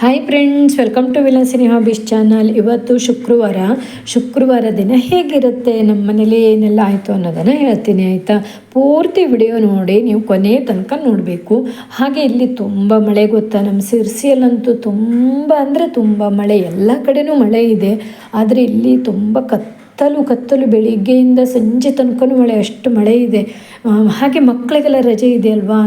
Hi friends welcome to Vilasini bees channel ಇವತ್ತು ಶುಕ್ರವಾರ. ಶುಕ್ರವಾರ ದಿನ ಹೇಗಿರುತ್ತೆ? ನಮ್ಮ ಮನೇಲಿ ಏನೆಲ್ಲ ಆಯಿತು ಅನ್ನೋದನ್ನು ಹೇಳ್ತೀನಿ, ಆಯಿತಾ? ಪೂರ್ತಿ ವಿಡಿಯೋ ನೋಡಿ ನೀವು ಕೊನೆ ತನಕ ನೋಡಬೇಕು. ಹಾಗೆ ಇಲ್ಲಿ ತುಂಬ ಮಳೆ ಗೊತ್ತಾ? ನಮ್ಮ ಸಿರ್ಸಿಯಲ್ಲಂತೂ ತುಂಬ ಅಂದರೆ ತುಂಬ ಮಳೆ. ಎಲ್ಲ ಕಡೆಯೂ ಮಳೆ ಇದೆ. ಆದರೆ ಇಲ್ಲಿ ತುಂಬ ಕತ್ತಲು ಕತ್ತಲು ಬೆಳಿಗ್ಗೆಯಿಂದ ಸಂಜೆ ತನಕನೂ ಮಳೆ, ಅಷ್ಟು ಮಳೆ ಇದೆ. ಹಾಗೆ ಮಕ್ಕಳಿಗೆಲ್ಲ ರಜೆ ಇದೆ ಅಲ್ವಾ?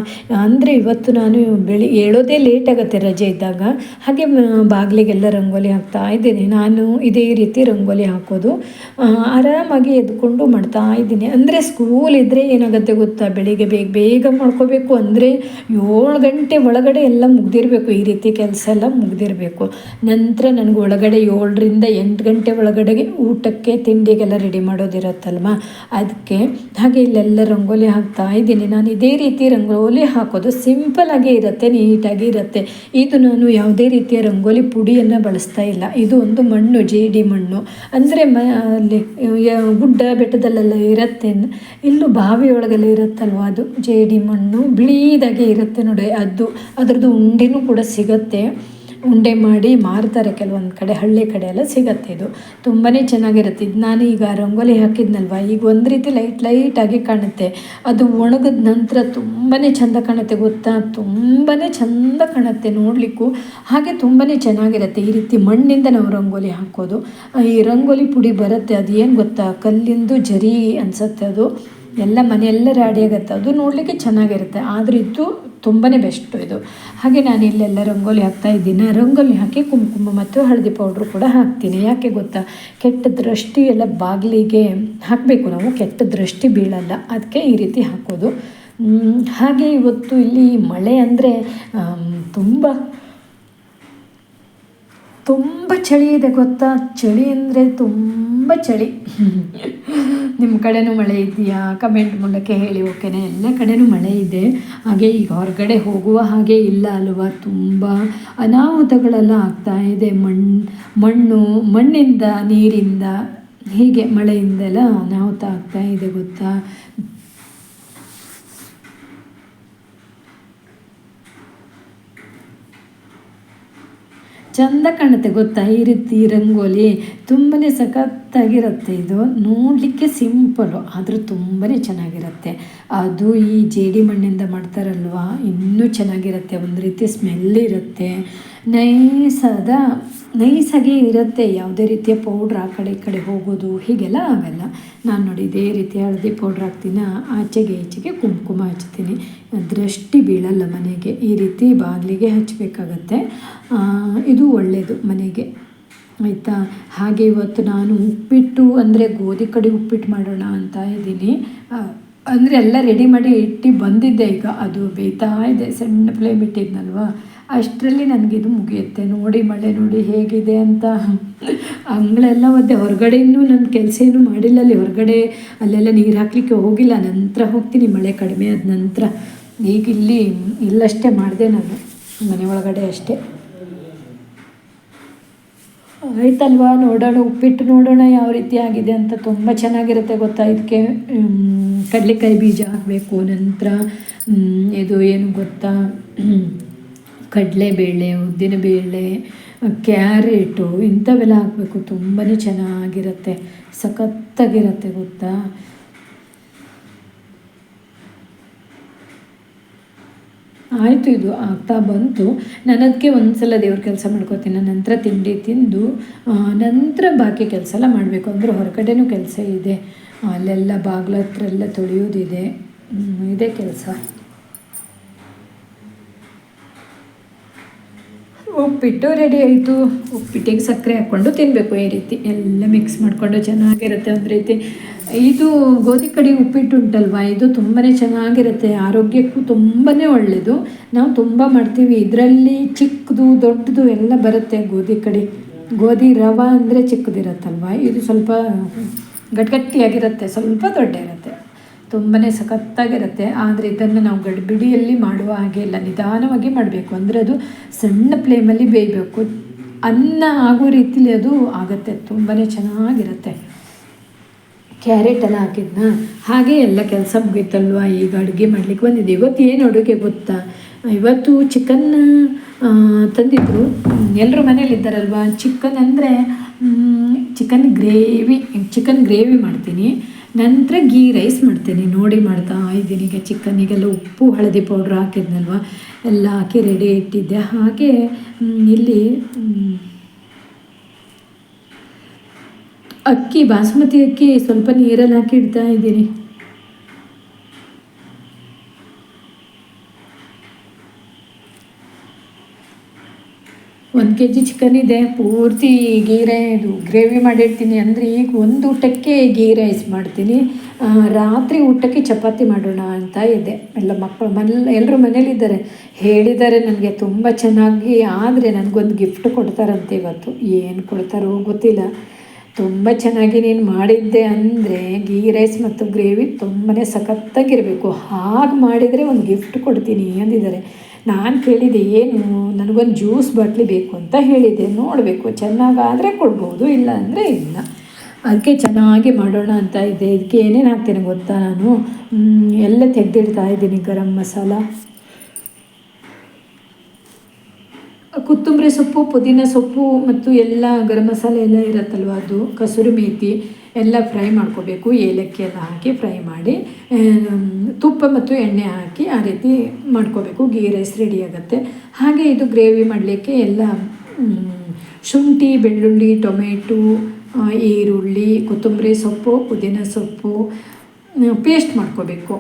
ಅಂದರೆ ಇವತ್ತು ನಾನು ಬೆಳಿ, ಹೇಳೋದೇ ಲೇಟ್ ಆಗುತ್ತೆ ರಜೆ ಇದ್ದಾಗ. ಹಾಗೆ ಬಾಗಿಲಿಗೆಲ್ಲ ರಂಗೋಲಿ ಹಾಕ್ತಾ ಇದ್ದೀನಿ. ನಾನು ಇದೇ ರೀತಿ ರಂಗೋಲಿ ಹಾಕೋದು. ಆರಾಮಾಗಿ ಎದ್ಕೊಂಡು ಮಾಡ್ತಾ ಇದ್ದೀನಿ. ಅಂದರೆ ಸ್ಕೂಲ್ ಇದ್ದರೆ ಏನಾಗುತ್ತೆ ಗೊತ್ತಾ? ಬೆಳಿಗ್ಗೆ ಬೇಗ ಬೇಗ ಮಾಡ್ಕೋಬೇಕು ಅಂದರೆ ಏಳು ಗಂಟೆ ಒಳಗಡೆ ಎಲ್ಲ ಮುಗ್ದಿರಬೇಕು. ಈ ರೀತಿ ಕೆಲಸ ಎಲ್ಲ ಮುಗ್ದಿರಬೇಕು. ನಂತರ ನನಗೆ ಒಳಗಡೆ ಏಳರಿಂದ ಎಂಟು ಗಂಟೆ ಒಳಗಡೆಗೆ ಊಟಕ್ಕೆ ತಿಂಡಿಗೆಲ್ಲ ರೆಡಿ ಮಾಡೋದಿರತ್ತಲ್ವ? ಅದಕ್ಕೆ ಹಾಗೆ ಇಲ್ಲೆಲ್ಲ ರಂಗೋಲಿ ಹಾಕ್ತಾ ಇದ್ದೀನಿ. ನಾನು ಇದೇ ರೀತಿ ರಂಗೋಲಿ ಹಾಕೋದು ಸಿಂಪಲ್ ಆಗಿ ಇರುತ್ತೆ, ನೀಟಾಗಿ ಇರುತ್ತೆ. ಇದು ನಾನು ಯಾವುದೇ ರೀತಿಯ ರಂಗೋಲಿ ಪುಡಿಯನ್ನು ಬಳಸ್ತಾ ಇಲ್ಲ. ಇದು ಒಂದು ಮಣ್ಣು, ಜೇಡಿ ಮಣ್ಣು. ಅಂದರೆ ಮ, ಅಲ್ಲಿ ಗುಡ್ಡ ಬೆಟ್ಟದಲ್ಲೆಲ್ಲ ಇರುತ್ತೆ. ಇಲ್ಲೂ ಬಾವಿಯೊಳಗೆಲ್ಲ ಇರುತ್ತಲ್ವ ಅದು? ಜೇಡಿ ಮಣ್ಣು ಬಿಳಿದಾಗೆ ಇರುತ್ತೆ ನೋಡಿ ಅದು. ಅದರದ್ದು ಉಂಡೆನೂ ಕೂಡ ಸಿಗುತ್ತೆ. ಉಂಡೆ ಮಾಡಿ ಮಾರ್ತಾರೆ ಕೆಲವೊಂದು ಕಡೆ, ಹಳ್ಳಿ ಕಡೆ ಎಲ್ಲ ಸಿಗತ್ತೆ ಇದು. ತುಂಬಾ ಚೆನ್ನಾಗಿರುತ್ತೆ. ಇದು ನಾನು ಈಗ ರಂಗೋಲಿ ಹಾಕಿದ್ನಲ್ವ? ಈಗ ಒಂದು ರೀತಿ ಲೈಟ್ ಲೈಟಾಗಿ ಕಾಣುತ್ತೆ. ಅದು ಒಣಗಿದ ನಂತರ ತುಂಬಾ ಚೆಂದ ಕಾಣುತ್ತೆ, ಗೊತ್ತಾ? ತುಂಬಾ ಚೆಂದ ಕಾಣುತ್ತೆ ನೋಡಲಿಕ್ಕೂ. ಹಾಗೆ ತುಂಬಾ ಚೆನ್ನಾಗಿರುತ್ತೆ ಈ ರೀತಿ ಮಣ್ಣಿಂದ ನಾವು ರಂಗೋಲಿ ಹಾಕೋದು. ಈ ರಂಗೋಲಿ ಪುಡಿ ಬರುತ್ತೆ, ಅದು ಏನು ಗೊತ್ತಾ? ಕಲ್ಲಿಂದು ಜರಿ ಅನಿಸುತ್ತೆ ಅದು. ಎಲ್ಲ ಮನೆಯೆಲ್ಲ ರೆಡಿ ಆಗುತ್ತೆ. ಅದು ನೋಡಲಿಕ್ಕೆ ಚೆನ್ನಾಗಿರುತ್ತೆ. ಆದರೆ ಇದು ತುಂಬಾ ಬೆಸ್ಟು ಇದು. ಹಾಗೆ ನಾನು ಇಲ್ಲೆಲ್ಲ ರಂಗೋಲಿ ಹಾಕ್ತಾ ಇದ್ದೀನಿ. ರಂಗೋಲಿ ಹಾಕಿ ಕುಂಕುಮ ಮತ್ತು ಹಳದಿ ಪೌಡ್ರು ಕೂಡ ಹಾಕ್ತೀನಿ. ಯಾಕೆ ಗೊತ್ತಾ? ಕೆಟ್ಟ ದೃಷ್ಟಿ ಎಲ್ಲ ಬಾಗಿಲಿಗೆ ಹಾಕಬೇಕು ನಾವು. ಕೆಟ್ಟ ದೃಷ್ಟಿ ಬೀಳಲ್ಲ. ಅದಕ್ಕೆ ಈ ರೀತಿ ಹಾಕೋದು. ಹಾಗೆ ಇವತ್ತು ಇಲ್ಲಿ ಮಳೆ ಅಂದರೆ ತುಂಬ ತುಂಬ ಚಳಿ ಇದೆ ಗೊತ್ತಾ? ಚಳಿ ಅಂದರೆ ತುಂಬ ಚಳಿ. ನಿಮ್ಮ ಕಡೆನೂ ಮಳೆ ಇದೆಯಾ ಕಮೆಂಟ್ ಮೂಲಕ ಹೇಳಿ ಓಕೆನಾ ಎಲ್ಲ ಕಡೆನೂ ಮಳೆ ಇದೆ. ಹಾಗೆ ಈಗ ಹೊರಗಡೆ ಹೋಗುವ ಹಾಗೆ ಇಲ್ಲ ಅಲ್ವಾ? ತುಂಬ ಅನಾಹುತಗಳೆಲ್ಲ ಆಗ್ತಾ ಇದೆ. ಮಣ್ಣು ಮಣ್ಣು, ಮಣ್ಣಿಂದ, ನೀರಿಂದ, ಹೀಗೆ ಮಳೆಯಿಂದೆಲ್ಲ ಅನಾಹುತ ಆಗ್ತಾ ಇದೆ ಗೊತ್ತಾ? ಚಂದ ಕಾಣುತ್ತೆ ಗೊತ್ತಾ ಈ ರೀತಿ ರಂಗೋಲಿ ತುಂಬಾ ಸಖತ್ತಾಗಿರುತ್ತೆ ಇದು ನೋಡಲಿಕ್ಕೆ ಸಿಂಪಲು, ಆದರೂ ತುಂಬಾ ಚೆನ್ನಾಗಿರುತ್ತೆ. ಅದು ಈ ಜೇಡಿ ಮಣ್ಣಿಂದ ಮಾಡ್ತಾರಲ್ವಾ, ಇನ್ನೂ ಚೆನ್ನಾಗಿರುತ್ತೆ. ಒಂದು ರೀತಿ ಸ್ಮೆಲ್ ಇರುತ್ತೆ. ನೈಸಾದ, ನೈಸಾಗಿ ಇರುತ್ತೆ. ಯಾವುದೇ ರೀತಿಯ ಪೌಡ್ರ್ ಆ ಕಡೆ ಈ ಕಡೆ ಹೋಗೋದು ಹೀಗೆಲ್ಲ ಆಗಲ್ಲ. ನಾನು ನೋಡಿ ಇದೇ ರೀತಿ ಹಳದಿ ಪೌಡ್ರ್ ಹಾಕ್ತೀನಿ, ಆಚೆಗೆ ಈಚೆಗೆ ಕುಂಕುಮ ಹಚ್ತೀನಿ. ದೃಷ್ಟಿ ಬೀಳಲ್ಲ ಮನೆಗೆ. ಈ ರೀತಿ ಬಾಗಿಲಿಗೆ ಹಚ್ಚಬೇಕಾಗತ್ತೆ ಇದು ಒಳ್ಳೆಯದು ಮನೆಗೆ. ಆಯಿತಾ? ಹಾಗೆ ಇವತ್ತು ನಾನು ಉಪ್ಪಿಟ್ಟು, ಅಂದರೆ ಗೋಧಿ ಕಡೆ ಉಪ್ಪಿಟ್ಟು ಮಾಡೋಣ ಅಂತ ಇದ್ದೀನಿ. ಅಂದರೆ ಎಲ್ಲ ರೆಡಿ ಮಾಡಿ ಇಟ್ಟು ಬಂದಿದ್ದೆ ಈಗ. ಅದು ಬೇಯ್ತಾ ಇದೆ, ಸಣ್ಣ ಫ್ಲೇಮ್ ಇಟ್ಟಿದ್ನಲ್ವ? ಅಷ್ಟರಲ್ಲಿ ನನಗಿದು ಮುಗಿಯುತ್ತೆ. ನೋಡಿ, ಮಳೆ ನೋಡಿ ಹೇಗಿದೆ ಅಂತ. ಅಂಗಳೆಲ್ಲ ಒದ್ದೆ. ಹೊರಗಡೆ ಇನ್ನೂ ನನ್ನ ಕೆಲಸ ಏನು ಮಾಡಿಲ್ಲ ಅಲ್ಲಿ. ಹೊರಗಡೆ ಅಲ್ಲೆಲ್ಲ ನೀರು ಹಾಕಲಿಕ್ಕೆ ಹೋಗಿಲ್ಲ. ನಂತರ ಹೋಗ್ತೀನಿ ಮಳೆ ಕಡಿಮೆ ಆದ ನಂತರ. ಈಗ ಇಲ್ಲಿ ಇಲ್ಲಷ್ಟೇ ಮಾಡಿದೆ ನಾನು. ಮನೆ ಒಳಗಡೆ ಅಷ್ಟೇ. ಆಯ್ತಲ್ವಾ ನೋಡೋಣ, ಉಪ್ಪಿಟ್ಟು ನೋಡೋಣ ಯಾವ ರೀತಿ ಆಗಿದೆ ಅಂತ ತುಂಬ ಚೆನ್ನಾಗಿರುತ್ತೆ ಗೊತ್ತಾ? ಇದಕ್ಕೆ ಕಡಲೆಕಾಯಿ ಬೀಜ ಹಾಕಬೇಕು, ನಂತರ ಇದು ಏನು ಗೊತ್ತಾ? ಕಡಲೆಬೇಳೆ, ಉದ್ದಿನಬೇಳೆ, ಕ್ಯಾರೆಟು, ಇಂಥವೆಲ್ಲ ಹಾಕಬೇಕು. ತುಂಬಾ ಚೆನ್ನಾಗಿರುತ್ತೆ. ಸಖತ್ತಾಗಿರುತ್ತೆ ಗೊತ್ತಾ? ಆಯಿತು ಇದು ಆಗ್ತಾ ಬಂತು. ನನ್ನದಕ್ಕೆ ಒಂದು ಸಲ ದೇವ್ರ ಕೆಲಸ ಮಾಡ್ಕೋತೀನಿ ನಂತರ ತಿಂಡಿ ತಿಂದು ನಂತರ ಬಾಕಿ ಕೆಲಸ ಎಲ್ಲ ಮಾಡಬೇಕು. ಅಂದರೆ ಹೊರಗಡೆನೂ ಕೆಲಸ ಇದೆ. ಅಲ್ಲೆಲ್ಲ ಬಾಗಿಲ ಹತ್ರ ಎಲ್ಲ ತೊಳೆಯೋದಿದೆ ಇದೇ ಕೆಲಸ. ಉಪ್ಪಿಟ್ಟು ರೆಡಿ ಆಯಿತು. ಉಪ್ಪಿಟ್ಟಿಗೆ ಸಕ್ಕರೆ ಹಾಕ್ಕೊಂಡು ತಿನ್ನಬೇಕು ಈ ರೀತಿ. ಎಲ್ಲ ಮಿಕ್ಸ್ ಮಾಡಿಕೊಂಡು ಚೆನ್ನಾಗಿರುತ್ತೆ ಒಂದು ರೀತಿ. ಇದು ಗೋಧಿ ಕಡಿ ಉಪ್ಪಿಟ್ಟು ಉಂಟಲ್ವಾ? ಇದು ತುಂಬಾ ಚೆನ್ನಾಗಿರುತ್ತೆ. ಆರೋಗ್ಯಕ್ಕೂ ತುಂಬಾ ಒಳ್ಳೆಯದು ನಾವು ತುಂಬ ಮಾಡ್ತೀವಿ. ಇದರಲ್ಲಿ ಚಿಕ್ಕದು ದೊಡ್ಡದು ಎಲ್ಲ ಬರುತ್ತೆ ಗೋಧಿ ಕಡಿ. ಗೋಧಿ ರವ ಅಂದರೆ ಚಿಕ್ಕದಿರುತ್ತಲ್ವ? ಇದು ಸ್ವಲ್ಪ ಗಟ್ಟಿಗಟ್ಟಿಯಾಗಿರುತ್ತೆ ಸ್ವಲ್ಪ ದೊಡ್ಡ ಇರುತ್ತೆ. ತುಂಬಾ ಸಖತ್ತಾಗಿರುತ್ತೆ. ಆದರೆ ಇದನ್ನು ನಾವು ಗಡಿಬಿಡಿಯಲ್ಲಿ ಮಾಡುವ ಹಾಗೆ ಇಲ್ಲ. ನಿಧಾನವಾಗಿ ಮಾಡಬೇಕು. ಅಂದರೆ ಅದು ಸಣ್ಣ ಫ್ಲೇಮಲ್ಲಿ ಬೇಯಬೇಕು. ಅನ್ನ ಆಗೋ ರೀತಿಲಿ ಅದು ಆಗುತ್ತೆ. ತುಂಬಾ ಚೆನ್ನಾಗಿರುತ್ತೆ. ಕ್ಯಾರೆಟೆಲ್ಲ ಹಾಕಿದ್ನ? ಹಾಗೆ ಎಲ್ಲ ಕೆಲಸ ಮುಗೀತಲ್ವ? ಈಗ ಅಡುಗೆ ಮಾಡ್ಲಿಕ್ಕೆ ಬಂದಿದೆ ಇವತ್ತು ಏನು ಅಡುಗೆ ಗೊತ್ತಾ? ಇವತ್ತು ಚಿಕನ್ ತಂದಿದ್ರು. ಎಲ್ಲರೂ ಮನೇಲಿದ್ದಾರಲ್ವಾ ಚಿಕನ್ ಅಂದರೆ ಚಿಕನ್ ಗ್ರೇವಿ ಚಿಕನ್ ಗ್ರೇವಿ ಮಾಡ್ತೀನಿ. ನಂತರ ಗೀ ರೈಸ್ ಮಾಡ್ತೀನಿ. ನೋಡಿ ಮಾಡ್ತಾ ಇದ್ದೀನಿ. ಈಗ ಚಿಕನಿಗೆಲ್ಲ ಉಪ್ಪು, ಹಳದಿ ಪೌಡ್ರ್ ಹಾಕಿದ್ನಲ್ವ? ಎಲ್ಲ ಹಾಕಿ ರೆಡಿ ಇಟ್ಟಿದ್ದೆ. ಹಾಗೆ ಇಲ್ಲಿ ಅಕ್ಕಿ, ಬಾಸುಮತಿ ಅಕ್ಕಿ ಸ್ವಲ್ಪ ನೀರಲ್ಲಿ ಹಾಕಿ ಇಡ್ತಾ ಇದ್ದೀನಿ. ಒಂದು ಕೆ ಜಿ ಚಿಕನ್ ಇದೆ, ಪೂರ್ತಿ ಗೀ ರೈ ಇದು ಗ್ರೇವಿ ಮಾಡಿರ್ತೀನಿ. ಅಂದರೆ ಈಗ ಒಂದು ಊಟಕ್ಕೆ ಗೀ ರೈಸ್ ಮಾಡ್ತೀನಿ. ರಾತ್ರಿ ಊಟಕ್ಕೆ ಚಪಾತಿ ಮಾಡೋಣ ಅಂತ ಇದೆ. ಎಲ್ಲ ಮಕ್ಕಳು ಮನೇಲಿ ಎಲ್ಲರೂ ಮನೇಲಿದ್ದಾರೆ ಹೇಳಿದ್ದಾರೆ ನನಗೆ ತುಂಬ ಚೆನ್ನಾಗಿ, ಆದರೆ ನನಗೊಂದು ಗಿಫ್ಟ್ ಕೊಡ್ತಾರಂತೆ ಇವತ್ತು. ಏನು ಕೊಡ್ತಾರೋ ಗೊತ್ತಿಲ್ಲ. ತುಂಬ ಚೆನ್ನಾಗಿ ನೀನು ಮಾಡಿದ್ದೆ ಅಂದರೆ ಗೀ ರೈಸ್ ಮತ್ತು ಗ್ರೇವಿ ತುಂಬಾ ಸಖತ್ತಾಗಿರಬೇಕು. ಹಾಗೆ ಮಾಡಿದರೆ ಒಂದು ಗಿಫ್ಟ್ ಕೊಡ್ತೀನಿ ಅಂದಿದ್ದಾರೆ. ನಾನು ಕೇಳಿದೆ, ಏನು? ನನಗೊಂದು ಜ್ಯೂಸ್ ಬಾಟ್ಲಿ ಬೇಕು ಅಂತ ಹೇಳಿದ್ದೆ. ನೋಡಬೇಕು, ಚೆನ್ನಾಗಾದರೆ ಕೊಡ್ಬೋದು, ಇಲ್ಲ ಅಂದರೆ ಇಲ್ಲ. ಅದಕ್ಕೆ ಚೆನ್ನಾಗಿ ಮಾಡೋಣ ಅಂತ ಇದ್ದೆ. ಇದಕ್ಕೆ ಏನೇನು ಹಾಕ್ತೀನಿ ಗೊತ್ತಾ ನಾನು? ಎಲ್ಲ ತೆಗೆದಿಡ್ತಾ ಇದ್ದೀನಿ ಗರಂ ಮಸಾಲ. ಕೊತ್ತಂಬರಿ ಸೊಪ್ಪು, ಪುದೀನ ಸೊಪ್ಪು ಮತ್ತು ಎಲ್ಲ ಗರಂ ಮಸಾಲೆ ಎಲ್ಲ ಇರುತ್ತಲ್ವ ಅದು? ಕಸೂರಿ ಮೇಥಿ ಎಲ್ಲ ಫ್ರೈ ಮಾಡ್ಕೋಬೇಕು. ಏಲಕ್ಕಿ ಎಲ್ಲ ಹಾಕಿ ಫ್ರೈ ಮಾಡಿ ತುಪ್ಪ ಮತ್ತು ಎಣ್ಣೆ ಹಾಕಿ ಆ ರೀತಿ ಮಾಡ್ಕೋಬೇಕು. ಗೀ ರೈಸ್ ರೆಡಿ ಆಗುತ್ತೆ. ಹಾಗೆ ಇದು ಗ್ರೇವಿ ಮಾಡಲಿಕ್ಕೆ ಎಲ್ಲ ಶುಂಠಿ, ಬೆಳ್ಳುಳ್ಳಿ, ಟೊಮೆಟೊ ಈರುಳ್ಳಿ, ಕೊತ್ತಂಬರಿ ಸೊಪ್ಪು, ಪುದೀನ ಸೊಪ್ಪು ಪೇಸ್ಟ್ ಮಾಡ್ಕೋಬೇಕು.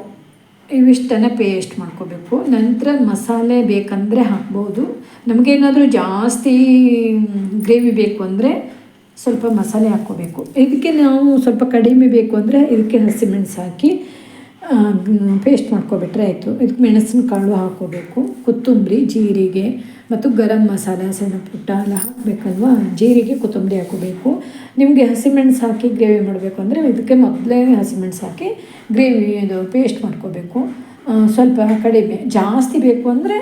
ಇವಿಷ್ಟನ್ನು ಪೇಸ್ಟ್ ಮಾಡ್ಕೋಬೇಕು. ನಂತರ ಮಸಾಲೆ ಬೇಕಂದರೆ ಹಾಕ್ಬೋದು. ನಮಗೇನಾದರೂ ಜಾಸ್ತಿ ಗ್ರೇವಿ ಬೇಕು ಅಂದರೆ ಸ್ವಲ್ಪ ಮಸಾಲೆ ಹಾಕ್ಕೋಬೇಕು. ಇದಕ್ಕೆ ನಾವು ಸ್ವಲ್ಪ ಕಡಿಮೆ ಬೇಕು ಅಂದರೆ ಇದಕ್ಕೆ ಹಸಿಮೆಣಸು ಹಾಕಿ ಪೇಸ್ಟ್ ಮಾಡ್ಕೊಬಿಟ್ರೆ ಆಯಿತು. ಇದಕ್ಕೆ ಮೆಣಸಿನ ಕಾಳು ಹಾಕ್ಕೋಬೇಕು. ಕೊತ್ತಂಬರಿ, ಜೀರಿಗೆ ಮತ್ತು ಗರಂ ಮಸಾಲ ಸಣ್ಣ ಪುಟ್ಟ ಎಲ್ಲ ಹಾಕಬೇಕಲ್ವ? ಜೀರಿಗೆ, ಕೊತ್ತಂಬರಿ ಹಾಕೋಬೇಕು. ನಿಮಗೆ ಹಸಿಮೆಣಸು ಹಾಕಿ ಗ್ರೇವಿ ಮಾಡಬೇಕು ಅಂದರೆ ಇದಕ್ಕೆ ಮೊದಲೇ ಹಸಿಮೆಣಸು ಹಾಕಿ ಗ್ರೇವಿ ಇದು ಪೇಸ್ಟ್ ಮಾಡ್ಕೋಬೇಕು. ಸ್ವಲ್ಪ ಕಡಿಮೆ. ಜಾಸ್ತಿ ಬೇಕು ಅಂದರೆ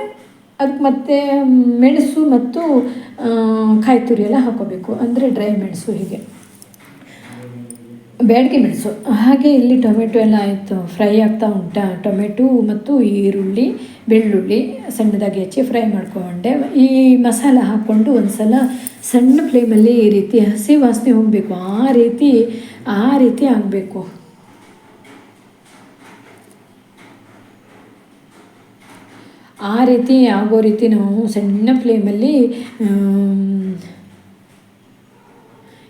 ಅದಕ್ಕೆ ಮತ್ತೆ ಮೆಣಸು ಮತ್ತು ಕಾಯಿ ತುರಿ ಎಲ್ಲ ಹಾಕೋಬೇಕು ಅಂದರೆ ಡ್ರೈ ಮೆಣಸು ಹೀಗೆ. ಬ್ಯಾಡಗಿ ಮೆಣಸು. ಹಾಗೆ ಇಲ್ಲಿ ಟೊಮೆಟೊ ಎಲ್ಲ ಆಯಿತು. ಫ್ರೈ ಆಗ್ತಾ ಉಂಟಾ. ಟೊಮೆಟೊ ಮತ್ತು ಈರುಳ್ಳಿ, ಬೆಳ್ಳುಳ್ಳಿ ಸಣ್ಣದಾಗಿ ಹೆಚ್ಚಿ ಫ್ರೈ ಮಾಡ್ಕೊಂಡೆ. ಈ ಮಸಾಲ ಹಾಕ್ಕೊಂಡು ಒಂದು ಸಲ ಸಣ್ಣ ಫ್ಲೇಮಲ್ಲಿ ಈ ರೀತಿ ಹಸಿ ವಾಸನೆ ಹೋಗಬೇಕು ಆ ರೀತಿ ಆ ರೀತಿ ಆಗಬೇಕು. ಆ ರೀತಿ ಆಗೋ ರೀತಿ ನಾವು ಸಣ್ಣ ಫ್ಲೇಮಲ್ಲಿ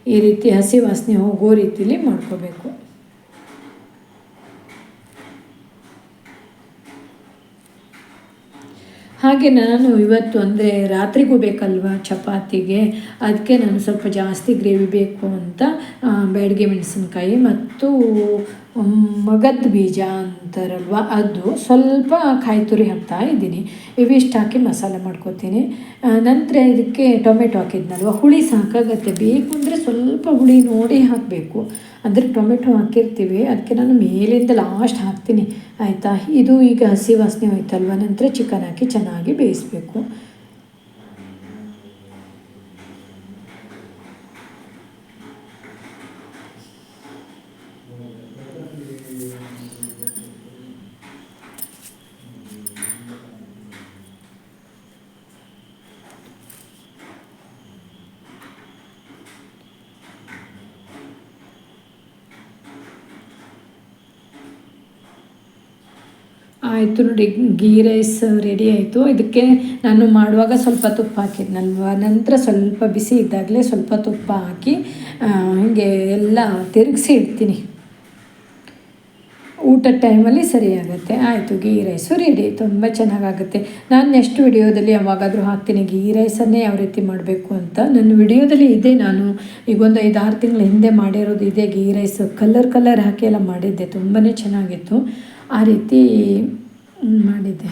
ಈ ರೀತಿ ಹಸಿ ವಾಸನೆ ಹೋಗೋ ರೀತಿಲಿ ಮಾಡ್ಕೋಬೇಕು ಹಾಗೆ ನಾನು ಇವತ್ತು ಅಂದರೆ ರಾತ್ರಿಗೂ ಬೇಕಲ್ವ ಚಪಾತಿಗೆ? ಅದಕ್ಕೆ ನಾನು ಸ್ವಲ್ಪ ಜಾಸ್ತಿ ಗ್ರೇವಿ ಬೇಕು ಅಂತ ಬ್ಯಾಡಗಿ ಮೆಣಸಿನ್ಕಾಯಿ ಮತ್ತು ಮಗದ ಬೀಜ ಅಂತಾರಲ್ವ? ಅದು ಸ್ವಲ್ಪ ಕಾಯಿ ತುರಿ ಹಾಕ್ತಾ ಇದ್ದೀನಿ. ಇವಿಷ್ಟು ಹಾಕಿ ಮಸಾಲೆ ಮಾಡ್ಕೋತೀನಿ. ನಂತರ ಇದಕ್ಕೆ ಟೊಮೆಟೊ ಹಾಕಿದ್ನಲ್ವ? ಹುಳಿ ಸಾಕಾಗತ್ತೆ. ಬೇಕು ಅಂದರೆ ಸ್ವಲ್ಪ ಹುಳಿ ನೋಡಿ ಹಾಕಬೇಕು. ಅಂದರೆ ಟೊಮೆಟೊ ಹಾಕಿರ್ತೀವಿ. ಅದಕ್ಕೆ ನಾನು ಮೇಲಿಂದ ಲಾಸ್ಟ್ ಹಾಕ್ತೀನಿ. ಆಯಿತಾ? ಇದು ಈಗ ಹಸಿ ವಾಸನೆ ಹೋಯ್ತಲ್ವ? ನಂತರ ಚಿಕನ್ ಹಾಕಿ ಚೆನ್ನಾಗಿ ಬೇಯಿಸಬೇಕು. ಆಯಿತು ನೋಡಿ ಗೀ ರೈಸ್ ರೆಡಿ ಆಯಿತು. ಇದಕ್ಕೆ ನಾನು ಮಾಡುವಾಗ ಸ್ವಲ್ಪ ತುಪ್ಪ ಹಾಕಿದ್ನಲ್ವ ನಂತರ ಸ್ವಲ್ಪ ಬಿಸಿ ಇದ್ದಾಗಲೇ ಸ್ವಲ್ಪ ತುಪ್ಪ ಹಾಕಿ ಹಿಂಗೆ ಎಲ್ಲ ತಿರುಗಿಸಿ ಇಡ್ತೀನಿ. ಊಟದ ಟೈಮಲ್ಲಿ ಸರಿಯಾಗುತ್ತೆ. ಆಯಿತು ಗೀ ರೈಸು ರೆಡಿ ತುಂಬ ಚೆನ್ನಾಗಾಗುತ್ತೆ. ನಾನು ನೆಕ್ಸ್ಟ್ ವಿಡಿಯೋದಲ್ಲಿ ಯಾವಾಗಾದರೂ ಹಾಕ್ತೀನಿ. ಗೀ ರೈಸನ್ನೇ ಯಾವ ರೀತಿ ಮಾಡಬೇಕು ಅಂತ. ನನ್ನ ವಿಡಿಯೋದಲ್ಲಿ ಇದೆ. ನಾನು ಈಗ ಒಂದು ಐದು ಆರು ತಿಂಗಳ ಹಿಂದೆ ಮಾಡಿರೋದು ಇದೆ. ಗೀ ರೈಸ್ ಕಲರ್ ಕಲರ್ ಹಾಕಿ ಎಲ್ಲ ಮಾಡಿದ್ದೆ. ತುಂಬಾ ಚೆನ್ನಾಗಿತ್ತು. ಆ ರೀತಿ ಮಾಡಿದ್ದೆ.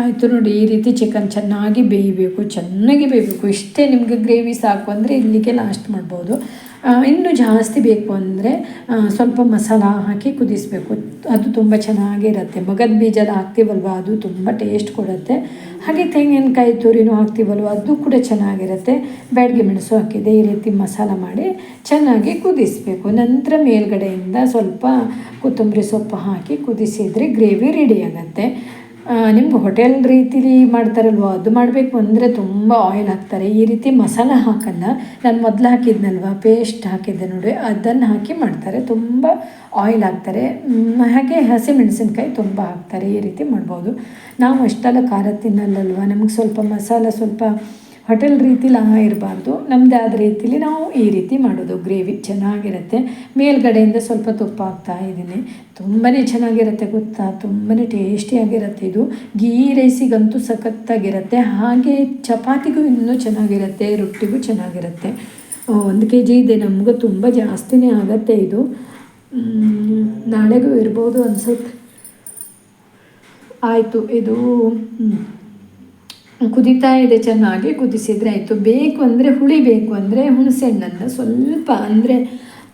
ಆಯಿತು ನೋಡಿ, ಈ ರೀತಿ ಚಿಕನ್ ಚೆನ್ನಾಗಿ ಬೇಯಬೇಕು ಚೆನ್ನಾಗಿ ಬೇಯಬೇಕು. ಇಷ್ಟೇ ನಿಮಗೆ ಗ್ರೇವಿ ಸಾಕು ಅಂದರೆ ಇಲ್ಲಿಗೆ ಲಾಸ್ಟ್ ಮಾಡ್ಬೋದು. ಇನ್ನೂ ಜಾಸ್ತಿ ಬೇಕು ಅಂದರೆ ಸ್ವಲ್ಪ ಮಸಾಲ ಹಾಕಿ ಕುದಿಸಬೇಕು. ಅದು ತುಂಬ ಚೆನ್ನಾಗಿರುತ್ತೆ. ಮಗದ ಬೀಜದ ಹಾಕ್ತೀವಲ್ವ, ಅದು ತುಂಬ ಟೇಸ್ಟ್ ಕೊಡುತ್ತೆ. ಹಾಗೆ ತೆಂಗಿನಕಾಯಿ ತುರಿನೂ ಹಾಕ್ತೀವಲ್ವ, ಅದು ಕೂಡ ಚೆನ್ನಾಗಿರುತ್ತೆ. ಬ್ಯಾಡ್ಗೆ ಮೆಣಸು ಹಾಕಿದೆ, ಈ ರೀತಿ ಮಸಾಲ ಮಾಡಿ ಚೆನ್ನಾಗಿ ಕುದಿಸಬೇಕು. ನಂತರ ಮೇಲ್ಗಡೆಯಿಂದ ಸ್ವಲ್ಪ ಕೊತ್ತಂಬರಿ ಸೊಪ್ಪು ಹಾಕಿ ಕುದಿಸಿದರೆ ಗ್ರೇವಿ ರೆಡಿ ಆಗುತ್ತೆ. ನಿಮ್ಗೆ ಹೋಟೆಲ್ ರೀತಿಲಿ ಮಾಡ್ತಾರಲ್ವ? ಅದು ಮಾಡಬೇಕು ಅಂದರೆ ತುಂಬ ಆಯಿಲ್ ಹಾಕ್ತಾರೆ. ಈ ರೀತಿ ಮಸಾಲ ಹಾಕಲ್ಲ. ನಾನು ಮೊದಲು ಹಾಕಿದ್ನಲ್ವ? ಪೇಸ್ಟ್ ಹಾಕಿದ್ದೆ ನೋಡಿ. ಅದನ್ನು ಹಾಕಿ ಮಾಡ್ತಾರೆ. ತುಂಬ ಆಯಿಲ್ ಹಾಕ್ತಾರೆ. ಹಾಗೆ ಹಸಿಮೆಣಸಿನ್ಕಾಯಿ ತುಂಬ ಹಾಕ್ತಾರೆ. ಈ ರೀತಿ ಮಾಡ್ಬೋದು. ನಾವು ಅಷ್ಟೆಲ್ಲ ಖಾರ ತಿನ್ನಲ್ಲಲ್ವ? ನಮಗೆ ಸ್ವಲ್ಪ ಮಸಾಲ ಸ್ವಲ್ಪ ಹೋಟೆಲ್ ರೀತಿಲಿ ಇರಬಾರ್ದು. ನಮ್ಮದೇ ಆದ ರೀತಿಲಿ ನಾವು ಈ ರೀತಿ ಮಾಡೋದು. ಗ್ರೇವಿ ಚೆನ್ನಾಗಿರುತ್ತೆ. ಮೇಲ್ಗಡೆಯಿಂದ ಸ್ವಲ್ಪ ತುಪ್ಪ ಹಾಕ್ತಾ ಇದ್ದೀನಿ. ತುಂಬಾ ಚೆನ್ನಾಗಿರುತ್ತೆ ಗೊತ್ತಾ? ತುಂಬಾ ಟೇಸ್ಟಿಯಾಗಿರುತ್ತೆ ಇದು. ಗೀ ರೈಸಿಗಂತೂ ಸಖತ್ತಾಗಿರುತ್ತೆ. ಹಾಗೆ ಚಪಾತಿಗೂ ಇನ್ನೂ ಚೆನ್ನಾಗಿರುತ್ತೆ. ರೊಟ್ಟಿಗೂ ಚೆನ್ನಾಗಿರುತ್ತೆ. ಒಂದು ಕೆ ಜಿ ಇದೆ. ನಮಗೂ ತುಂಬ ಜಾಸ್ತಿನೇ ಆಗುತ್ತೆ ಇದು. ನಾಳೆಗೂ ಇರ್ಬೋದು ಅನ್ಸುತ್ತೆ. ಆಯಿತು. ಇದು ಕುದೀತಾ ಇದೆ ಚೆನ್ನಾಗಿ, ಕುದಿಸಿದರೆ ಆಯಿತು. ಬೇಕು ಅಂದರೆ ಹುಳಿ ಬೇಕು ಅಂದರೆ ಹುಣಸೆಹಣ್ಣನ್ನು ಸ್ವಲ್ಪ ಅಂದರೆ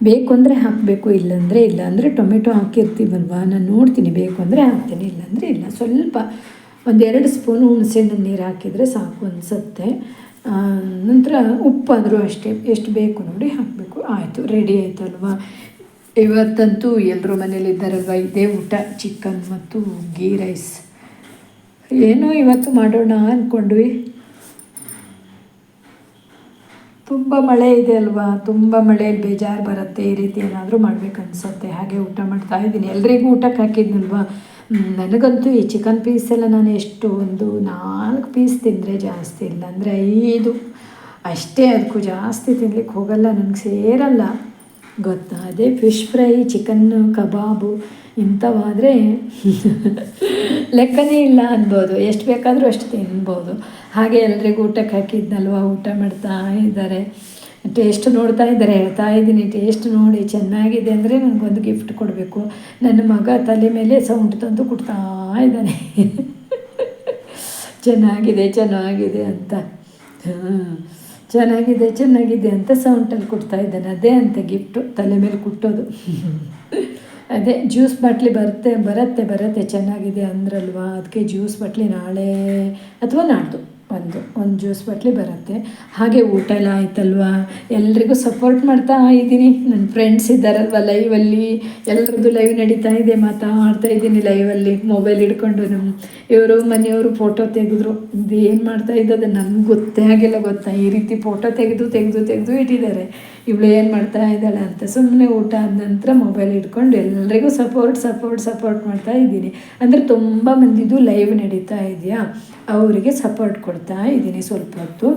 ಬೇಕು ಅಂದರೆ ಹಾಕಬೇಕು, ಇಲ್ಲಾಂದರೆ ಇಲ್ಲ ಅಂದರೆ ಟೊಮೆಟೊ ಹಾಕಿರ್ತೀವಲ್ವಾ? ನಾನು ನೋಡ್ತೀನಿ, ಬೇಕು ಅಂದರೆ ಹಾಕ್ತೀನಿ, ಇಲ್ಲಾಂದರೆ ಇಲ್ಲ. ಸ್ವಲ್ಪ ಒಂದೆರಡು ಸ್ಪೂನು ಹುಣಸೆಹಣ್ಣು ನೀರು ಹಾಕಿದರೆ ಸಾಕು ಅನಿಸುತ್ತೆ. ನಂತರ ಉಪ್ಪಾದರೂ ಅಷ್ಟೇ, ಎಷ್ಟು ಬೇಕು ನೋಡಿ ಹಾಕಬೇಕು. ಆಯಿತು ರೆಡಿ ಆಯಿತಲ್ವಾ? ಇವತ್ತಂತೂ ಎಲ್ಲರೂ ಮನೇಲಿದ್ದಾರಲ್ವ? ಇದೇ ಊಟ, ಚಿಕನ್ ಮತ್ತು ಗೀ ರೈಸ್. ಏನೋ ಇವತ್ತು ಮಾಡೋಣ ಅಂದ್ಕೊಂಡ್ವಿ ತುಂಬ ಮಳೆ ಇದೆ ಅಲ್ವಾ? ತುಂಬ ಮಳೆ ಬೇಜಾರು ಬರುತ್ತೆ, ಈ ರೀತಿ ಏನಾದರೂ ಮಾಡ್ಬೇಕು ಅನಿಸುತ್ತೆ. ಹಾಗೆ ಊಟ ಮಾಡ್ತಾ ಇದ್ದೀನಿ. ಎಲ್ರಿಗೂ ಊಟಕ್ಕೆ ಹಾಕಿದ್ನಲ್ವಾ? ನನಗಂತೂ ಈ ಚಿಕನ್ ಪೀಸೆಲ್ಲ ನಾನು ಎಷ್ಟು ಒಂದು ನಾಲ್ಕು ಪೀಸ್ ತಿಂದರೆ ಜಾಸ್ತಿ ಇಲ್ಲ. ಅಂದರೆ ಐದು. ಅಷ್ಟೇ ಅದಕ್ಕೂ ಜಾಸ್ತಿ ತಿನ್ಲಿಕ್ಕೆ ಹೋಗಲ್ಲ, ನನಗೆ ಸೇರಲ್ಲ. ಗೊತ್ತಾ? ಅದೇ ಫಿಶ್ ಫ್ರೈ ಚಿಕನ್ನು ಕಬಾಬು ಇಂಥವಾದರೆ ಲೆಕ್ಕನೇ ಇಲ್ಲ ಅನ್ಬೋದು. ಎಷ್ಟು ಬೇಕಾದರೂ ಅಷ್ಟು ತಿನ್ಬೋದು. ಹಾಗೆ ಎಲ್ರಿಗೂ ಊಟಕ್ಕೆ ಹಾಕಿದ್ನಲ್ವ? ಊಟ ಮಾಡ್ತಾ ಇದ್ದಾರೆ. ಟೇಸ್ಟ್ ನೋಡ್ತಾ ಇದ್ದಾರೆ. ಹೇಳ್ತಾ ಇದ್ದೀನಿ, ಟೇಸ್ಟ್ ನೋಡಿ ಚೆನ್ನಾಗಿದೆ ಅಂದರೆ ನನಗೊಂದು ಗಿಫ್ಟ್ ಕೊಡಬೇಕು. ನನ್ನ ಮಗ ತಲೆ ಮೇಲೆ ಸೌಂಡ್ ತಂದು ಕೊಡ್ತಾ ಇದ್ದಾನೆ. ಚೆನ್ನಾಗಿದೆ ಚೆನ್ನಾಗಿದೆ ಅಂತ. ಚೆನ್ನಾಗಿದೆ ಚೆನ್ನಾಗಿದೆ ಅಂತ ಸೌಂಟಲ್ಲಿ ಕೊಡ್ತಾ ಇದ್ದಾನೆ. ಅದೇ ಅಂತ ಗಿಫ್ಟು ತಲೆ ಮೇಲೆ ಕುಟ್ಟೋದು. ಅದೇ ಜ್ಯೂಸ್ ಬಾಟ್ಲಿ ಬರುತ್ತೆ ಬರುತ್ತೆ ಬರುತ್ತೆ, ಚೆನ್ನಾಗಿದೆ ಅಂದ್ರಲ್ವಾ? ಅದಕ್ಕೆ ಜ್ಯೂಸ್ ಬಾಟ್ಲಿ ನಾಳೆ ಅಥವಾ ನಾಡ್ದು ಒಂದು ಒಂದು ಜ್ಯೂಸ್ ಬಾಟ್ಲಿ ಬರುತ್ತೆ. ಹಾಗೆ ಊಟ ಎಲ್ಲ ಆಯ್ತಲ್ವಾ? ಎಲ್ರಿಗೂ ಸಪೋರ್ಟ್ ಮಾಡ್ತಾ ಇದ್ದೀನಿ. ನನ್ನ ಫ್ರೆಂಡ್ಸ್ ಇದ್ದಾರಲ್ವ ಲೈವಲ್ಲಿ ಎಲ್ರದ್ದು ಲೈವ್ ನಡೀತಾ ಇದೆ ಮಾತಾಡ್ತಾ ಇದ್ದೀನಿ ಲೈವಲ್ಲಿ ಮೊಬೈಲ್ ಹಿಡ್ಕೊಂಡು ನಮ್ಮ ಇವರು ಮನೆಯವರು ಫೋಟೋ ತೆಗೆದ್ರು. ಇದು ಏನು ಮಾಡ್ತಾ ಇದ್ದದ್ದು ನನಗೆ ಗೊತ್ತೇ ಆಗಿಲ್ಲ ಗೊತ್ತಾ? ಈ ರೀತಿ ಫೋಟೋ ತೆಗೆದು ತೆಗೆದು ತೆಗೆದು ಇಟ್ಟಿದ್ದಾರೆ. ಇವಳು ಏನು ಮಾಡ್ತಾ ಇದ್ದಾಳೆ ಅಂತ ಸುಮ್ಮನೆ ಊಟ ಆದ ನಂತರ ಮೊಬೈಲ್ ಇಟ್ಕೊಂಡು ಎಲ್ಲರಿಗೂ ಸಪೋರ್ಟ್ ಸಪೋರ್ಟ್ ಸಪೋರ್ಟ್ ಮಾಡ್ತಾ ಇದ್ದೀನಿ. ಅಂದರೆ ತುಂಬ ಮಂದಿದು ಲೈವ್ ನಡೀತಾ ಇದೆಯಾ? ಅವರಿಗೆ ಸಪೋರ್ಟ್ ಕೊಡ್ತಾ ಇದ್ದೀನಿ ಸ್ವಲ್ಪ ಹೊತ್ತು.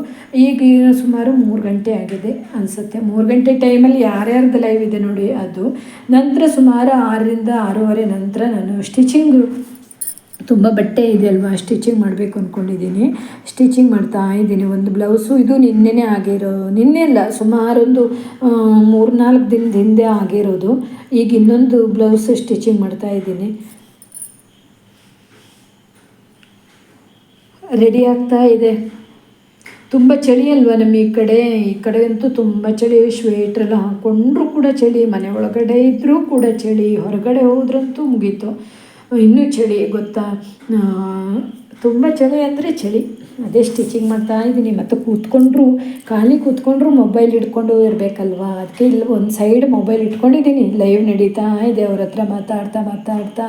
ಈಗ ಸುಮಾರು ಮೂರು ಗಂಟೆ ಆಗಿದೆ ಅನಿಸುತ್ತೆ. ಮೂರು ಗಂಟೆ ಟೈಮಲ್ಲಿ ಯಾರ್ಯಾರ್ದು ಲೈವ್ ಇದೆ ನೋಡಿ ಅದು. ನಂತರ ಸುಮಾರು ಆರರಿಂದ ಆರೂವರೆ ನಂತರ ನಾನು ಸ್ಟಿಚಿಂಗು ತುಂಬ ಬಟ್ಟೆ ಇದೆ ಅಲ್ವಾ? ಸ್ಟಿಚಿಂಗ್ ಮಾಡಬೇಕು ಅಂದ್ಕೊಂಡಿದ್ದೀನಿ ಸ್ಟಿಚಿಂಗ್ ಮಾಡ್ತಾ ಇದ್ದೀನಿ. ಒಂದು ಬ್ಲೌಸು ಇದು ನಿನ್ನೆನೇ ಆಗಿರೋ, ನಿನ್ನೆ ಅಲ್ಲ, ಸುಮಾರೊಂದು ಮೂರು ನಾಲ್ಕು ದಿನದ ಹಿಂದೆ ಆಗಿರೋದು. ಈಗ ಇನ್ನೊಂದು ಬ್ಲೌಸ್ ಸ್ಟಿಚಿಂಗ್ ಮಾಡ್ತಾ ಇದ್ದೀನಿ. ರೆಡಿ ಆಗ್ತಾ ಇದೆ. ತುಂಬ ಚಳಿ ಅಲ್ವಾ ನಮ್ಮ ಈ ಕಡೆ? ಈ ಕಡೆ ಅಂತೂ ತುಂಬ ಚಳಿ. ಸ್ವೇಟ್ರೆಲ್ಲ ಹಾಕ್ಕೊಂಡ್ರೂ ಕೂಡ ಚಳಿ. ಮನೆ ಒಳಗಡೆ ಇದ್ದರೂ ಕೂಡ ಚಳಿ. ಹೊರಗಡೆ ಹೋದ್ರಂತೂ ಮುಗೀತು. ಇನ್ನೂ ಚಳಿ, ಗೊತ್ತಾ? ತುಂಬ ಚಳಿ ಅಂದರೆ ಚಳಿ. ಅದೇ ಸ್ಟಿಚಿಂಗ್ ಮಾಡ್ತಾ ಇದ್ದೀನಿ ಮತ್ತು ಕೂತ್ಕೊಂಡ್ರು, ಖಾಲಿ ಕೂತ್ಕೊಂಡ್ರು ಮೊಬೈಲ್ ಇಟ್ಕೊಂಡು ಇರಬೇಕಲ್ವಾ? ಅದಕ್ಕೆ ಇಲ್ಲಿ ಒಂದು ಸೈಡ್ ಮೊಬೈಲ್ ಇಟ್ಕೊಂಡಿದ್ದೀನಿ ಲೈವ್ ನಡೀತಾ ಇದೆ. ಅವ್ರ ಹತ್ರ ಮಾತಾಡ್ತಾ ಮಾತಾಡ್ತಾ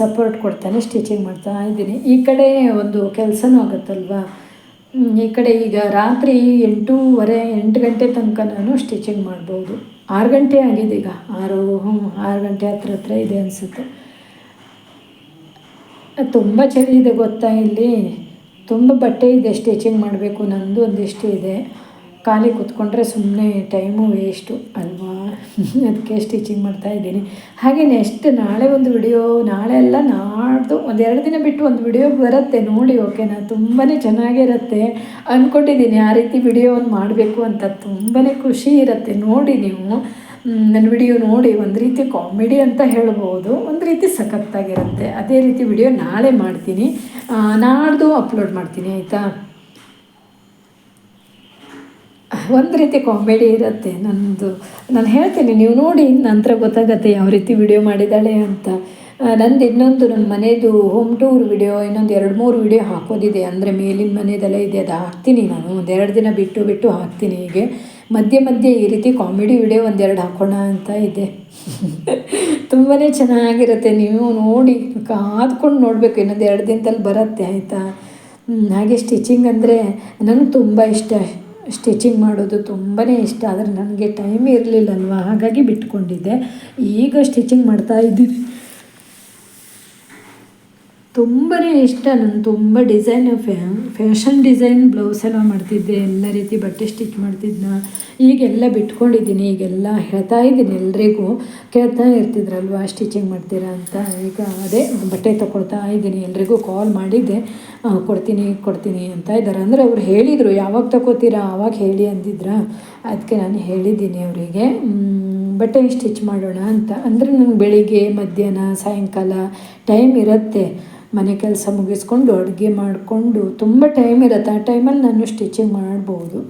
ಸಪೋರ್ಟ್ ಕೊಡ್ತಾನೆ ಸ್ಟಿಚಿಂಗ್ ಮಾಡ್ತಾ ಇದ್ದೀನಿ ಈ ಕಡೆ ಒಂದು ಕೆಲಸನೂ ಆಗುತ್ತಲ್ವಾ? ಈ ಕಡೆ ಈಗ ರಾತ್ರಿ ಎಂಟೂವರೆ, ಎಂಟು ಗಂಟೆ ತನಕ ನಾನು ಸ್ಟಿಚಿಂಗ್ ಮಾಡ್ಬೋದು. ಆರು ಗಂಟೆ ಆಗಿದೆ ಈಗ. ಆರು ಹ್ಞೂ ಆರು ಗಂಟೆ ಹತ್ರ ಹತ್ರ ಇದೆ ಅನಿಸುತ್ತೆ. ತುಂಬ ಚಳಿ ಗೊತ್ತಾ ಇಲ್ಲಿ? ತುಂಬ ಬಟ್ಟೆ ಇದೆ ಸ್ಟಿಚಿಂಗ್ ಮಾಡಬೇಕು ನಂದು, ಒಂದಿಷ್ಟು ಇದೆ. ಖಾಲಿ ಕೂತ್ಕೊಂಡ್ರೆ ಸುಮ್ಮನೆ ಟೈಮು ವೇಸ್ಟು ಅಲ್ವಾ? ಅದಕ್ಕೆ ಸ್ಟಿಚಿಂಗ್ ಮಾಡ್ತಾ ಇದ್ದೀನಿ. ಹಾಗೆ ನೆಕ್ಸ್ಟ್ ನಾಳೆ ಒಂದು ವಿಡಿಯೋ ನಾಳೆ ಎಲ್ಲ ನಾಡ್ದು ಒಂದೆರಡು ದಿನ ಬಿಟ್ಟು ಒಂದು ವಿಡಿಯೋ ಬರುತ್ತೆ. ನೋಡಿ ಓಕೆನಾ ತುಂಬಾ ಚೆನ್ನಾಗಿರುತ್ತೆ ಅಂದ್ಕೊಂಡಿದ್ದೀನಿ ಆ ರೀತಿ ವಿಡಿಯೋ ಒಂದು ಮಾಡಬೇಕು ಅಂತ. ತುಂಬಾ ಖುಷಿ ಇರುತ್ತೆ. ನೋಡಿ ನೀವು. ನನ್ನ ವಿಡಿಯೋ ನೋಡಿ ಒಂದು ರೀತಿ ಕಾಮಿಡಿ ಅಂತ ಹೇಳ್ಬೋದು, ಒಂದು ರೀತಿ ಸಖತ್ತಾಗಿರುತ್ತೆ. ಅದೇ ರೀತಿ ವಿಡಿಯೋ ನಾಳೆ ಮಾಡ್ತೀನಿ. ನಾಡ್ದು ಅಪ್ಲೋಡ್ ಮಾಡ್ತೀನಿ, ಆಯಿತಾ? ಒಂದು ರೀತಿ ಕಾಮಿಡಿ ಇರುತ್ತೆ ನನ್ನದು ನಾನು ಹೇಳ್ತೀನಿ, ನೀವು ನೋಡಿ ನಂತರ ಗೊತ್ತಾಗತ್ತೆ ಯಾವ ರೀತಿ ವಿಡಿಯೋ ಮಾಡಿದ್ದಾಳೆ ಅಂತ. ನಂದು ಇನ್ನೊಂದು ನನ್ನ ಮನೆಯದು ಹೋಮ್ ಟೂರ್ ವಿಡಿಯೋ ಇನ್ನೊಂದು ಎರಡು ಮೂರು ವಿಡಿಯೋ ಹಾಕೋದಿದೆ. ಅಂದರೆ ಮೇಲಿನ ಮನೆಯದೆಲ್ಲ ಇದೆ, ಅದು ಹಾಕ್ತೀನಿ ನಾನು. ಒಂದೆರಡು ದಿನ ಬಿಟ್ಟು ಬಿಟ್ಟು ಹಾಕ್ತೀನಿ ಹೀಗೆ. ಮಧ್ಯೆ ಮಧ್ಯೆ ಈ ರೀತಿ ಕಾಮಿಡಿ ವಿಡಿಯೋ ಒಂದೆರಡು ಹಾಕೋಣ ಅಂತ ಇದೆ. ತುಂಬಾ ಚೆನ್ನಾಗಿರುತ್ತೆ. ನೀವು ನೋಡಿ ಕಾದ್ಕೊಂಡು ನೋಡಬೇಕು. ಇನ್ನೊಂದು ಎರಡು ದಿನದಲ್ಲಿ ಬರುತ್ತೆ, ಆಯಿತಾ? ಹಾಗೆ ಸ್ಟಿಚಿಂಗ್ ಅಂದರೆ ನನಗೆ ತುಂಬ ಇಷ್ಟ. ಸ್ಟಿಚಿಂಗ್ ಮಾಡೋದು ತುಂಬಾ ಇಷ್ಟ. ಆದರೆ ನನಗೆ ಟೈಮ್ ಇರಲಿಲ್ಲಲ್ವ? ಹಾಗಾಗಿ ಬಿಟ್ಕೊಂಡಿದ್ದೆ. ಈಗ ಸ್ಟಿಚಿಂಗ್ ಮಾಡ್ತಾ ಇದ್ದೀನಿ ತುಂಬಾ ಇಷ್ಟ ನಾನು ತುಂಬ ಡಿಸೈನ್ ಫ್ಯಾಷನ್ ಡಿಸೈನ್ ಬ್ಲೌಸ್ ಎಲ್ಲ ಮಾಡ್ತಿದ್ದೆ, ಎಲ್ಲ ರೀತಿ ಬಟ್ಟೆ ಸ್ಟಿಚ್ ಮಾಡ್ತಿದ್ನ. ಈಗೆಲ್ಲ ಬಿಟ್ಕೊಂಡಿದ್ದೀನಿ, ಈಗೆಲ್ಲ ಹೇಳ್ತಾ ಇದ್ದೀನಿ ಎಲ್ರಿಗೂ. ಕೇಳ್ತಾ ಇರ್ತಿದ್ರಲ್ವ ಸ್ಟಿಚಿಂಗ್ ಮಾಡ್ತೀರಾ ಅಂತ? ಈಗ ಅದೇ, ಬಟ್ಟೆ ತೊಗೊಳ್ತಾ ಇದ್ದೀನಿ, ಎಲ್ರಿಗೂ ಕಾಲ್ ಮಾಡಿದ್ದೆ. ಕೊಡ್ತೀನಿ ಕೊಡ್ತೀನಿ ಅಂತ ಇದ್ದಾರೆ. ಅಂದರೆ ಅವ್ರು ಹೇಳಿದರು, ಯಾವಾಗ ತಗೋತೀರಾ ಆವಾಗ ಹೇಳಿ ಅಂದಿದ್ರ. ಅದಕ್ಕೆ ನಾನು ಹೇಳಿದ್ದೀನಿ ಅವರಿಗೆ. ಬಟ್ಟೆ ಸ್ಟಿಚ್ ಮಾಡೋಣ ಅಂತ. ಅಂದರೆ ನಂಗೆ ಬೆಳಿಗ್ಗೆ, ಮಧ್ಯಾಹ್ನ, ಸಾಯಂಕಾಲ ಟೈಮ್ ಇರುತ್ತೆ. ಮನೆ ಕೆಲಸ ಮುಗಿಸ್ಕೊಂಡು ಅಡುಗೆ ಮಾಡಿಕೊಂಡು ತುಂಬ ಟೈಮ್ ಇರುತ್ತೆ. ಆ ಟೈಮಲ್ಲಿ ನಾನು ಸ್ಟಿಚಿಂಗ್ ಮಾಡ್ಬೋದು.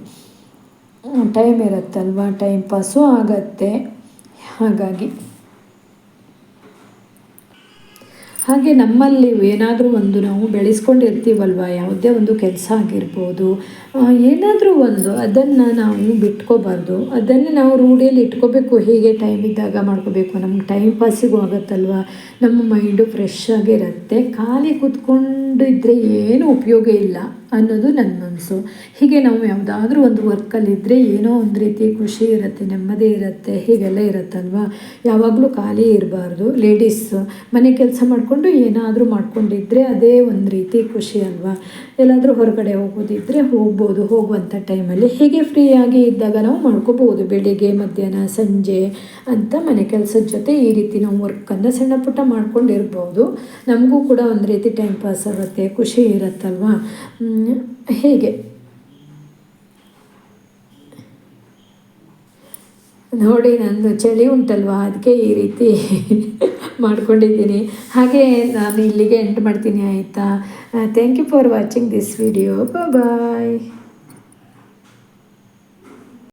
ಟೈಮ್ ಇರುತ್ತಲ್ವ? ಟೈಮ್ ಪಾಸು ಆಗತ್ತೆ. ಹಾಗಾಗಿ ಹಾಗೆ ನಮ್ಮಲ್ಲಿ ಏನಾದರೂ ಒಂದು ನಾವು ಬೆಳೆಸ್ಕೊಂಡಿರ್ತೀವಲ್ವ? ಯಾವುದೇ ಒಂದು ಕೆಲಸ ಆಗಿರ್ಬೋದು. ಏನಾದರೂ ಒಂದು ಅದನ್ನು ನಾವು ಬಿಟ್ಕೋಬಾರ್ದು. ಅದನ್ನು ನಾವು ರೂಢಿಯಲ್ಲಿ ಇಟ್ಕೋಬೇಕು. ಹೀಗೆ ಟೈಮ್ ಇದ್ದಾಗ ಮಾಡ್ಕೋಬೇಕು. ನಮ್ಗೆ ಟೈಮ್ ಪಾಸಿಗೂ ಆಗುತ್ತಲ್ವ? ನಮ್ಮ ಮೈಂಡು ಫ್ರೆಶ್ ಆಗಿರುತ್ತೆ. ಖಾಲಿ ಕೂತ್ಕೊಂಡಿದ್ದರೆ ಏನೂ ಏನು ಉಪಯೋಗ ಇಲ್ಲ. ಅನ್ನೋದು ನನ್ನ ಮನಸ್ಸು. ಹೀಗೆ ನಾವು ಯಾವುದಾದ್ರೂ ಒಂದು ವರ್ಕಲ್ಲಿದ್ದರೆ ಏನೋ ಒಂದು ರೀತಿ ಖುಷಿ ಇರುತ್ತೆ, ನೆಮ್ಮದಿ ಇರುತ್ತೆ, ಹೀಗೆಲ್ಲ ಇರುತ್ತಲ್ವ? ಯಾವಾಗಲೂ ಖಾಲಿ ಇರಬಾರ್ದು. ಲೇಡೀಸು ಮನೆ ಕೆಲಸ ಮಾಡಿಕೊಂಡು ಏನಾದರೂ ಮಾಡ್ಕೊಂಡಿದ್ರೆ ಅದೇ ಒಂದು ರೀತಿ ಖುಷಿ ಅಲ್ವಾ? ಎಲ್ಲಾದರೂ ಹೊರಗಡೆ ಹೋಗೋದಿದ್ದರೆ ಹೋಗ್ಬೋದು ಹೋಗುವಂಥ ಟೈಮಲ್ಲಿ ಹೀಗೆ ಫ್ರೀಯಾಗಿ ಇದ್ದಾಗ ನಾವು ಮಾಡ್ಕೋಬೋದು ಬೆಳಿಗ್ಗೆ, ಮಧ್ಯಾಹ್ನ, ಸಂಜೆ ಅಂತ ಮನೆ ಕೆಲಸದ ಜೊತೆ ಈ ರೀತಿ ನಾವು ವರ್ಕನ್ನು ಸಣ್ಣ ಪುಟ್ಟ ಮಾಡ್ಕೊಂಡಿರ್ಬೋದು. ನಮಗೂ ಕೂಡ ಒಂದು ರೀತಿ ಟೈಮ್ ಪಾಸ್ ಆಗುತ್ತೆ, ಖುಷಿ ಇರುತ್ತಲ್ವಾ? ಹೀಗೆ ನೋಡಿ, ನಂದು ಚಳಿ ಉಂಟಲ್ವಾ? ಅದಕ್ಕೆ ಈ ರೀತಿ ಮಾಡ್ಕೊಂಡಿದ್ದೀನಿ. ಹಾಗೆ ನಾನು ಇಲ್ಲಿಗೆ ಎಂಟು ಮಾಡ್ತೀನಿ, ಆಯಿತಾ? Thank you for watching this video bye